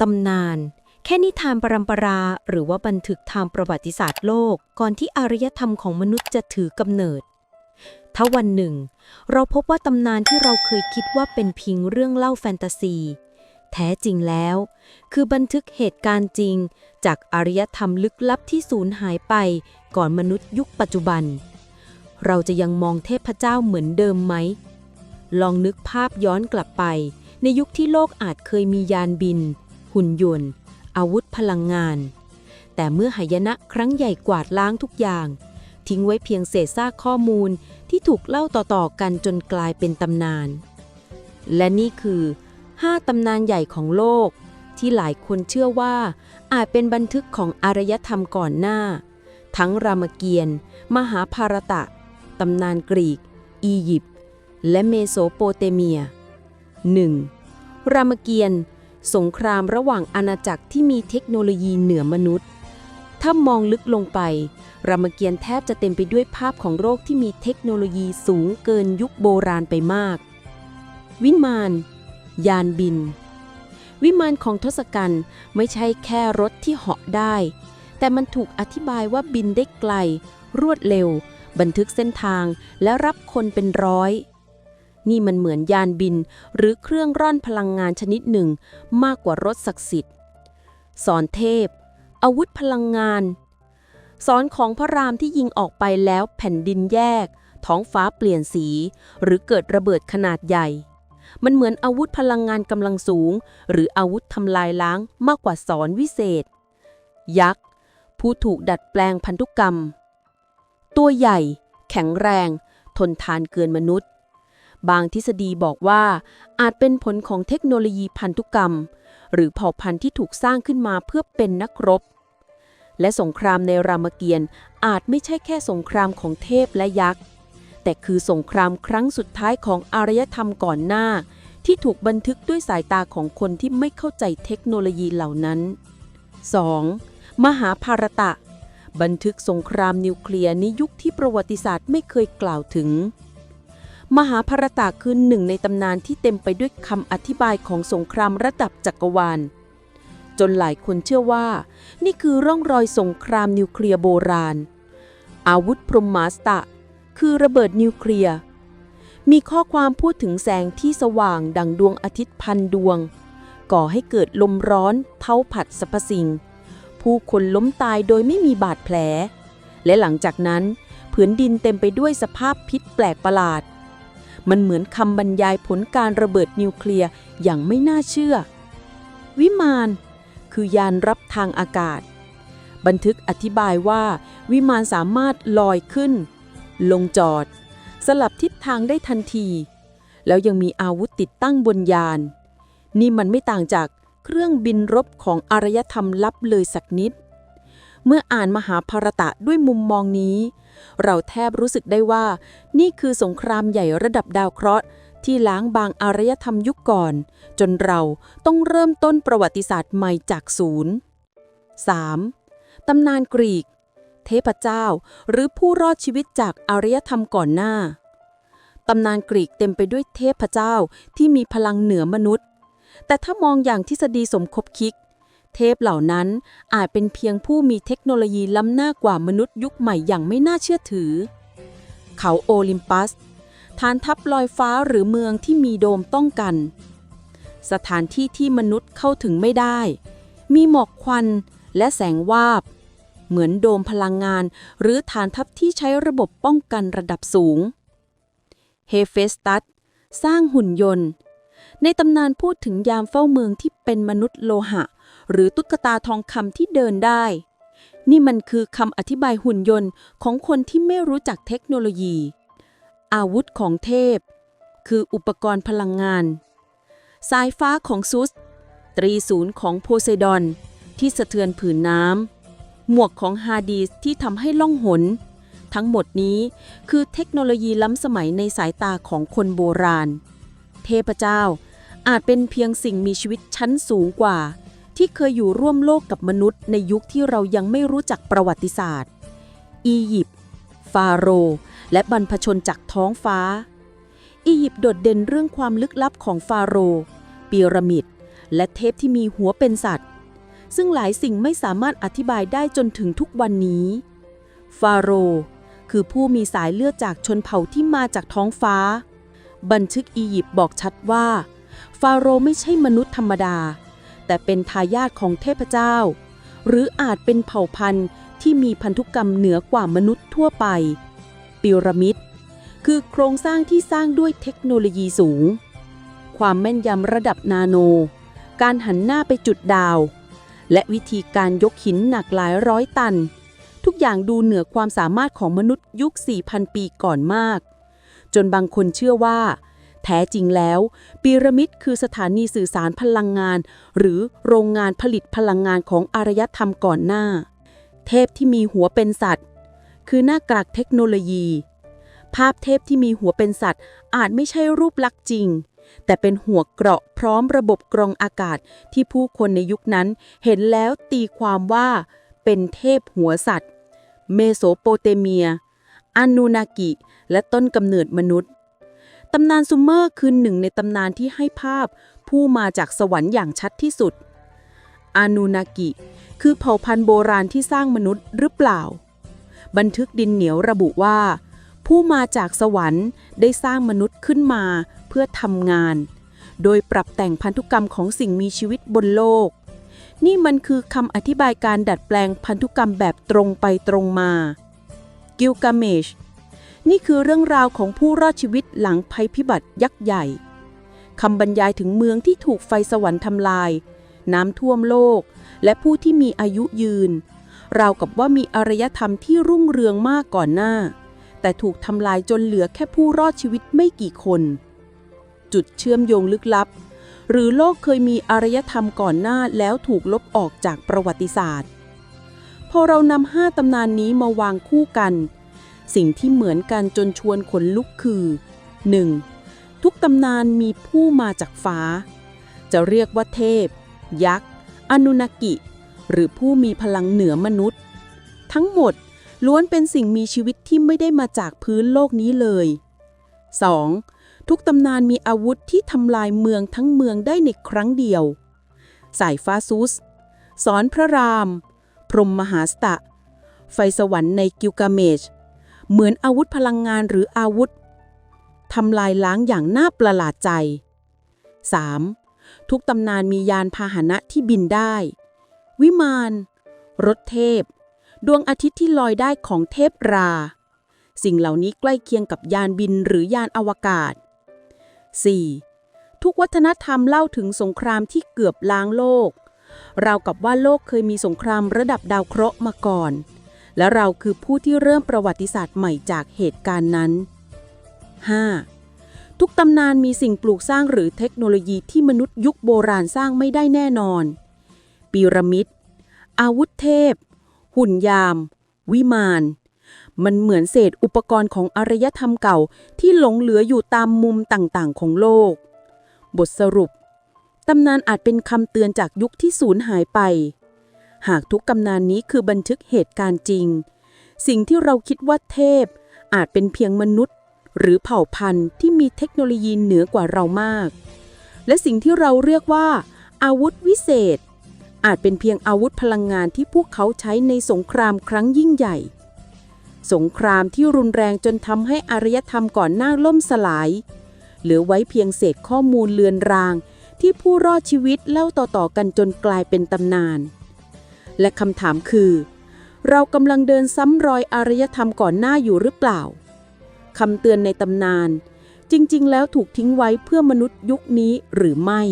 ตำนาน แค่นิทานปรำปรา หรือว่าบันทึกทางประวัติศาสตร์โลก ก่อนที่อารยธรรมของมนุษย์จะถือกำเนิด ถ้าวันหนึ่ง เราพบว่าตำนานที่เราเคยคิดว่าเป็นเพียงเรื่องเล่าแฟนตาซี แท้จริงแล้ว คือบันทึกเหตุการณ์จริง จากอารยธรรมลึกลับที่สูญหายไป ก่อนมนุษย์ยุคปัจจุบัน เราจะยังมองเทพเจ้าเหมือนเดิมไหม ลองนึกภาพย้อนกลับไป ในยุคที่โลกอาจเคยมียานบิน หุ่นยนต์ อาวุธพลังงาน แต่เมื่อหายนะครั้งใหญ่กวาดล้างทุกอย่าง ทิ้งไว้เพียงเศษซากข้อมูลที่ถูกเล่าต่อๆกันจนกลายเป็นตำนาน และนี่คือ 5 ตำนานใหญ่ของโลก ที่หลายคนเชื่อว่า อาจเป็นบันทึกของอารยธรรมก่อนหน้า ทั้งรามเกียรติ์มหาภารตะ ตำนานกรีก อียิปต์และเมโสโปเตเมีย 1. รามเกียรติ์ สงครามระหว่างอาณาจักรที่มีเทคโนโลยีเหนือมนุษย์ ถ้ามองลึกลงไป รามเกียรติ์แทบจะเต็มไปด้วยภาพของโลกที่มีเทคโนโลยีสูงเกินยุคโบราณไปมาก วิมาน ยานบิน วิมานของทศกัณฐ์ไม่ใช่แค่รถที่เหาะได้ แต่มันถูกอธิบายว่าบินได้ไกล รวดเร็ว บันทึกเส้นทางและรับคนเป็นร้อย นี่มันเหมือนยานบิน หรือเครื่องร่อนพลังงานชนิดหนึ่ง มากกว่ารถศักดิ์สิทธิ์ สอนเทพ อาวุธพลังงาน สอนของพระรามที่ยิงออกไปแล้วแผ่นดินแยก ท้องฟ้าเปลี่ยนสี หรือเกิดระเบิดขนาดใหญ่ มันเหมือนอาวุธพลังงานกำลังสูง หรืออาวุธทำลายล้างมากกว่าสอนวิเศษ ยักษ์ผู้ถูกดัดแปลงพันธุกรรม ตัวใหญ่ แข็งแรง ทนทานเกินมนุษย์ บางทฤษฎีบอกว่า อาจเป็นผลของเทคโนโลยีพันธุกรรม หรือเผ่าพันธุ์ที่ถูกสร้างขึ้นมาเพื่อเป็นนักรบ และสงครามในรามเกียรติ์อาจไม่ใช่แค่สงครามของเทพและยักษ์ แต่คือสงครามครั้งสุดท้ายของอารยธรรมก่อนหน้า ที่ถูกบันทึกด้วยสายตาของคนที่ไม่เข้าใจเทคโนโลยีเหล่านั้น 2. มหาภารตะ บันทึกสงครามนิวเคลียร์ในยุคที่ประวัติศาสตร์ไม่เคยกล่าวถึง มหาภารตะคือหนึ่งในตำนานที่เต็มไปด้วยคำอธิบายของสงครามระดับจักรวาล จนหลายคนเชื่อว่า นี่คือร่องรอยสงครามนิวเคลียร์โบราณ อาวุธพรหมมาสตะ คือระเบิดนิวเคลียร์ มีข้อความพูดถึงแสงที่สว่างดังดวงอาทิตย์พันดวง ก่อให้เกิดลมร้อนเท่าผัดสรรพสิ่ง ผู้คนล้มตายโดยไม่มีบาดแผล และหลังจากนั้น ผืนดินเต็มไปด้วยสภาพพิษแปลกประหลาด มันเหมือนคำบรรยายผลการระเบิดนิวเคลียร์อย่างไม่น่าเชื่อ วิมาน คือยานรับทางอากาศ บันทึกอธิบายว่า วิมานสามารถลอยขึ้น ลงจอด สลับทิศทางได้ทันที แล้วยังมีอาวุธติดตั้งบนยาน นี่มันไม่ต่างจากเครื่องบินรบของอารยธรรมลับเลยสักนิด เมื่ออ่านมหาภารตะด้วยมุมมองนี้ เราแทบรู้สึกได้ว่า นี่คือสงครามใหญ่ระดับดาวเคราะห์ ที่ล้างบางอารยธรรมยุคก่อน จนเราต้องเริ่มต้นประวัติศาสตร์ใหม่จากศูนย์ 3. ตำนานกรีก เทพเจ้า หรือผู้รอดชีวิตจากอารยธรรมก่อนหน้าตำนานกรีกเต็มไปด้วยเทพเจ้าที่มีพลังเหนือมนุษย์ แต่ถ้ามองอย่างทฤษฎีสมคบคิด เทพเหล่านั้นอาจเป็นเพียงผู้มีเทคโนโลยีล้ำหน้ากว่ามนุษย์ยุคใหม่อย่างไม่น่าเชื่อถือ เขาโอลิมปัส ฐานทัพลอยฟ้าหรือเมืองที่มีโดมต้องกัน สถานที่ที่มนุษย์เข้าถึงไม่ได้ มีหมอกควันและแสงวาบ เหมือนโดมพลังงาน หรือฐานทัพที่ใช้ระบบป้องกันระดับสูง เฮเฟสตัสสร้างหุ่นยนต์ในตำนานพูดถึงยามเฝ้าเมืองที่เป็นมนุษย์โลหะ หรือตุ๊กตาทองคำที่เดินได้ นี่มันคือคำอธิบายหุ่นยนต์ของคนที่ไม่รู้จักเทคโนโลยี อาวุธของเทพ คืออุปกรณ์พลังงาน สายฟ้าของซุส ตรีศูนย์ของโพไซดอน ที่สะเทือนผืนน้ำหมวกของฮาดีสที่ทำให้ล่องหน ทั้งหมดนี้คือเทคโนโลยีล้ำสมัยในสายตาของคนโบราณ เทพเจ้าอาจเป็นเพียงสิ่งมีชีวิตชั้นสูงกว่า ที่เคยอยู่ร่วมโลกกับมนุษย์ ในยุคที่เรายังไม่รู้จักประวัติศาสตร์ อียิปต์ ฟาโรห์และบรรพชนจากท้องฟ้า อียิปต์โดดเด่นเรื่องความลึกลับของฟาโรห์ปีระมิด และเทพที่มีหัวเป็นสัตว์ ซึ่งหลายสิ่งไม่สามารถอธิบายได้จนถึงทุกวันนี้ ฟาโรห์คือผู้มีสายเลือดจากชนเผ่าที่มาจากท้องฟ้า บันทึกอียิปต์บอกชัดว่า ฟาโรห์ไม่ใช่มนุษย์ธรรมดา แต่เป็นทายาทของเทพเจ้า หรืออาจเป็นเผ่าพันธุ์ที่มีพันธุกรรมเหนือกว่ามนุษย์ทั่วไป ปิรามิด คือโครงสร้างที่สร้างด้วยเทคโนโลยีสูง ความแม่นยำระดับนาโน การหันหน้าไปจุดดาว และวิธีการยกหินหนักหลายร้อยตัน ทุกอย่างดูเหนือความสามารถของมนุษย์ยุค 4,000 ปีก่อนมาก จนบางคนเชื่อว่า แท้จริงแล้วพีระมิดคือสถานีสื่อสารพลังงาน หรือโรงงานผลิตพลังงานของอารยธรรมก่อนหน้า เทพที่มีหัวเป็นสัตว์ คือหน้ากากเทคโนโลยี ภาพเทพที่มีหัวเป็นสัตว์ อาจไม่ใช่รูปลักษณ์จริง แต่เป็นหัวเกราะพร้อมระบบกรองอากาศที่ผู้คนในยุคนั้น เห็นแล้วตีความว่า เป็นเทพหัวสัตว์ เมโสโปเตเมียอานูนากิ และต้นกำเนิดมนุษย์ ตำนานซูเมอร์คือหนึ่งในตำนานที่ให้ภาพผู้มาจากสวรรค์อย่างชัดที่สุด อานูนากิ คือเผ่าพันธุ์โบราณที่สร้างมนุษย์หรือเปล่า บันทึกดินเหนียวระบุว่า ผู้มาจากสวรรค์ได้สร้างมนุษย์ขึ้นมาเพื่อทำงาน โดยปรับแต่งพันธุกรรมของสิ่งมีชีวิตบนโลก นี่มันคือคำอธิบายการดัดแปลงพันธุกรรมแบบตรงไปตรงมา กิลกาเมช นี่คือเรื่องราวของผู้รอดชีวิตหลังภัยพิบัติยักษ์ใหญ่คำบรรยายถึงเมืองที่ถูกไฟสวรรค์ทำลาย น้ำท่วมโลก และผู้ที่มีอายุยืน ราวกับว่ามีอารยธรรมที่รุ่งเรืองมากก่อนหน้า แต่ถูกทำลายจนเหลือแค่ผู้รอดชีวิตไม่กี่คน จุดเชื่อมโยงลึกลับ หรือโลกเคยมีอารยธรรมก่อนหน้าแล้วถูกลบออกจากประวัติศาสตร์ พอเรานำห้าตำนานนี้มาวางคู่กัน สิ่งที่เหมือนกันจนชวนขนลุกคือ 1. ทุกตำนานมีผู้มาจากฟ้า จะเรียกว่าเทพ ยักษ์ อนุนากิ หรือผู้มีพลังเหนือมนุษย์ ทั้งหมดล้วนเป็นสิ่งมีชีวิตที่ไม่ได้มาจากพื้นโลกนี้เลย 2. ทุกตำนานมีอาวุธที่ทำลายเมืองทั้งเมืองได้ในครั้งเดียว สายฟ้าซุส สอนพระราม พรหมมหาสตะ ไฟสวรรค์ในกิลกาเมช เหมือนอาวุธพลังงานหรืออาวุธทำลายล้างอย่างน่าประหลาดใจ 3. ทุกตำนานมียานพาหนะที่บินได้ วิมาน รถเทพ ดวงอาทิตย์ที่ลอยได้ของเทพรา สิ่งเหล่านี้ใกล้เคียงกับยานบินหรือยานอวกาศ 4. ทุกวัฒนธรรมเล่าถึงสงครามที่เกือบล้างโลก ราวกับว่าโลกเคยมีสงครามระดับดาวเคราะห์มาก่อน และเราคือผู้ที่เริ่มประวัติศาสตร์ใหม่จากเหตุการณ์นั้น 5. ทุกตำนานมีสิ่งปลูกสร้างหรือเทคโนโลยีที่มนุษย์ยุคโบราณสร้างไม่ได้แน่นอน ปีระมิด อาวุธเทพ หุ่นยาม วิมาน มันเหมือนเศษอุปกรณ์ของอารยธรรมเก่าที่หลงเหลืออยู่ตามมุมต่างๆ ของโลก บทสรุป ตำนานอาจเป็นคำเตือนจากยุคที่สูญหายไป หากทุกตำนานนี้คือบันทึกเหตุการณ์จริง สิ่งที่เราคิดว่าเทพ อาจเป็นเพียงมนุษย์ หรือเผ่าพันธุ์ที่มีเทคโนโลยีเหนือกว่าเรามาก และสิ่งที่เราเรียกว่า อาวุธวิเศษ อาจเป็นเพียงอาวุธพลังงานที่พวกเขาใช้ในสงครามครั้งยิ่งใหญ่ สงครามที่รุนแรงจนทำให้อารยธรรมก่อนหน้าล่มสลาย เหลือไว้เพียงเศษข้อมูลเลือนรางที่ผู้รอดชีวิตเล่าต่อๆกันจนกลายเป็นตำนาน และคำถามคือ เรากำลังเดินซ้ำรอยอารยธรรมก่อนหน้าอยู่หรือเปล่าคำเตือนในตำนาน จริง ๆ แล้วถูกทิ้งไว้เพื่อมนุษย์ยุคนี้หรือไม่